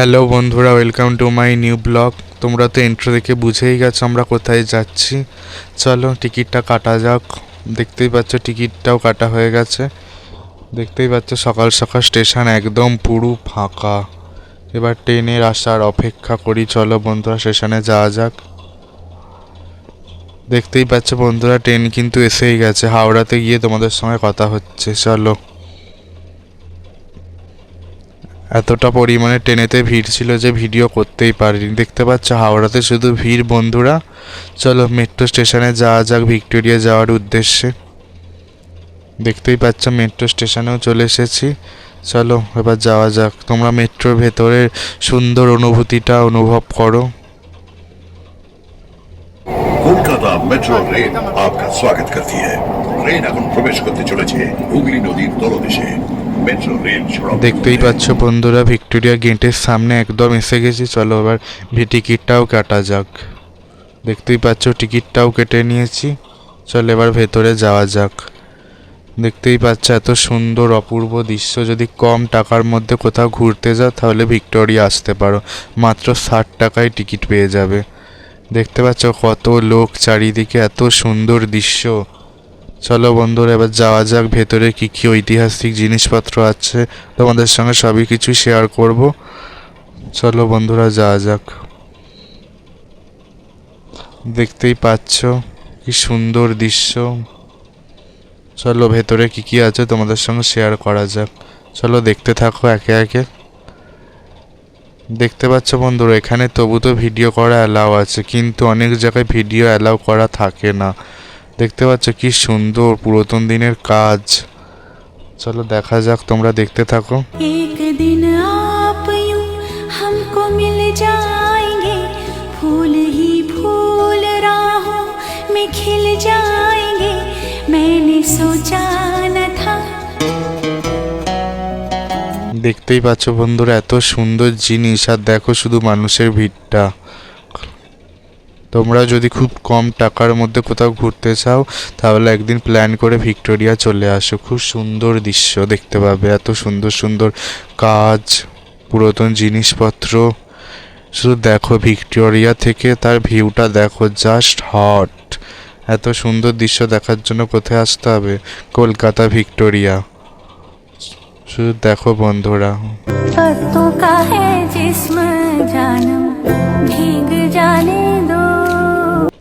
Hello বন্ধুরা welcome to my new blog তোমরা তো এন্ট্রো দেখে বুঝেই গেছো আমরা কোথায় যাচ্ছি। চলো টিকিটটা কাটা যাক। দেখতেই পাচ্ছ টিকিটটাও কাটা হয়ে গেছে। দেখতেই পাচ্ছ সকাল সকাল স্টেশন একদম পুরো ফাঁকা। এবার ট্রেনের আসার অপেক্ষা করি, চলো বন্ধুরা স্টেশনে যাওয়া যাক। দেখতেই পাচ্ছ বন্ধুরা, ট্রেন কিন্তু এসেই গেছে। হাওড়াতে গিয়ে তোমাদের সঙ্গে কথা হচ্ছে, চলো। এতটা পরিমাণে ট্রেনেতে ভিড় ছিল যে ভিডিও করতেই পারিনি। দেখতে পাচ্ছ, হাওড়াতে শুধু ভিড়, বন্ধুরা। চলো মেট্রো স্টেশনে যাওয়া যাক ভিক্টোরিয়া যাওয়ার উদ্দেশ্যে। দেখতেই পাচ্ছ মেট্রো স্টেশনেও চলে এসেছি। চলো, এবার যাওয়া যাক। তোমরা মেট্রোর ভেতরের সুন্দর অনুভূতিটা অনুভব করো। কলকাতা মেট্রো রেল আপনার স্বাগত করতে এখন প্রবেশ করতে চলেছে হুগলি নদীর তলদেশে। দেখতেই পাচ্ছ বন্ধুরা, ভিক্টোরিয়া গেটের সামনে একদম এসে গেছি। চলো এবার ভি টিকিটটাও কাটা যাক। দেখতেই পাচ্ছ টিকিটটাও কেটে নিয়েছি। চলো এবার ভেতরে যাওয়া যাক। দেখতেই পাচ্ছ এত সুন্দর অপূর্ব দৃশ্য। যদি কম টাকার মধ্যে কোথাও ঘুরতে যাও, তাহলে ভিক্টোরিয়া আসতে পারো। মাত্র ষাট টাকায় টিকিট পেয়ে যাবে। দেখতে পাচ্ছ কত লোক চারিদিকে, এত সুন্দর দৃশ্য। চলো বন্ধুরা, এবার যাওয়া যাক ভেতরে কি কি ঐতিহাসিক জিনিসপত্র আছে। তোমাদের সঙ্গে সবই কিছু শেয়ার করব। চলো বন্ধুরা, যাওয়া যাক। দেখতেই পাচ্ছ, কি সুন্দর দৃশ্য। চলো ভেতরে কি কি আছে তোমাদের সঙ্গে শেয়ার করা যাক। চলো দেখতে থাকো একে একে। দেখতে পাচ্ছ বন্ধুরা, এখানে তবু তো ভিডিও করা অ্যালাউ আছে, কিন্তু অনেক জায়গায় ভিডিও অ্যালাউ করা থাকে না। দেখতে পাচ্ছ কি সুন্দর পুরাতন দিনের কাজ চলো দেখা যাক তোমরা দেখতে থাকো एक दिन आप यूं हमको मिल जाएंगे फूल ही फूल राहों में खिल जाएंगे मैंने सोचा न था দেখতেই পাচ্ছ বন্ধুরা এত সুন্দর জিনিস আর দেখো শুধু মানুষের ভিড়টা তোমরা যদি খুব কম টাকার মধ্যে কোথাও ঘুরতে চাও, তাহলে একদিন প্ল্যান করে ভিক্টোরিয়া চলে আসো। খুব সুন্দর দৃশ্য দেখতে পাবে। এত সুন্দর সুন্দর কাজ, পুরাতন জিনিসপত্র। শুধু দেখো ভিক্টোরিয়া থেকে, তার ভিউটা দেখো জাস্ট হট এত সুন্দর দৃশ্য দেখার জন্য কোথায় আসতে হবে? কলকাতা, ভিক্টোরিয়া। শুধু দেখো বন্ধুরা।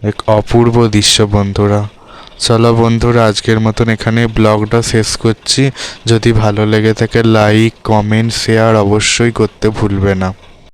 এক অপূর্ব দৃশ্য, বন্ধুরা। চলো বন্ধুরা, আজকের মতন এখানে ব্লগটা শেষ করছি। যদি ভালো লেগে থাকে লাইক কমেন্ট শেয়ার অবশ্যই করতে ভুলবে না।